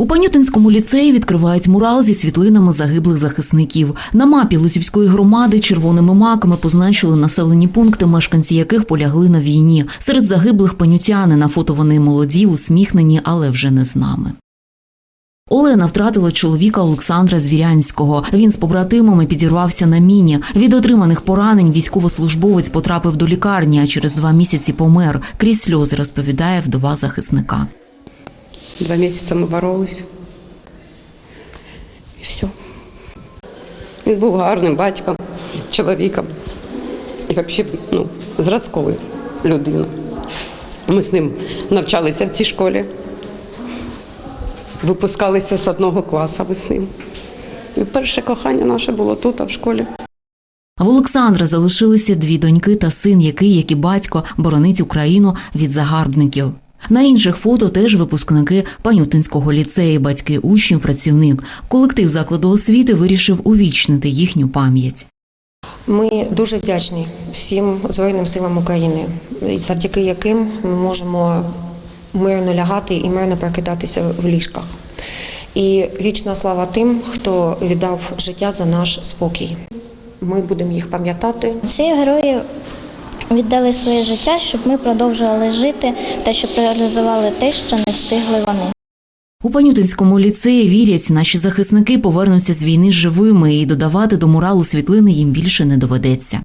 У Панютинському ліцеї відкривають мурал зі світлинами загиблих захисників. На мапі Лусівської громади червоними маками позначили населені пункти, мешканці яких полягли на війні. Серед загиблих панютяни на фото вони молоді, усміхнені, але вже не з нами. Олена втратила чоловіка Олександра Звірянського. Він з побратимами підірвався на міні. Від отриманих поранень військовослужбовець потрапив до лікарні, а через два місяці помер. Крізь сльози розповідає вдова захисника. Два місяці ми боролись. І все. Він був гарним батьком, чоловіком. І взагалі ну, зразковою людиною. Ми з ним навчалися в цій школі. Випускалися з одного класу ми з ним. І перше кохання наше було тут, а в школі. В Олександра залишилися дві доньки та син, який, як і батько, боронить Україну від загарбників. На інших фото теж випускники Панютинського ліцею, батьки учнів, працівник. Колектив закладу освіти вирішив увічнити їхню пам'ять. Ми дуже вдячні всім Збройним силам України, завдяки яким ми можемо мирно лягати і мирно прокидатися в ліжках. І вічна слава тим, хто віддав життя за наш спокій. Ми будемо їх пам'ятати. Ці герої віддали своє життя, щоб ми продовжували жити та щоб реалізували те, що не встигли вони. У Панютинському ліцеї вірять, наші захисники повернуться з війни живими і додавати до муралу світлини їм більше не доведеться.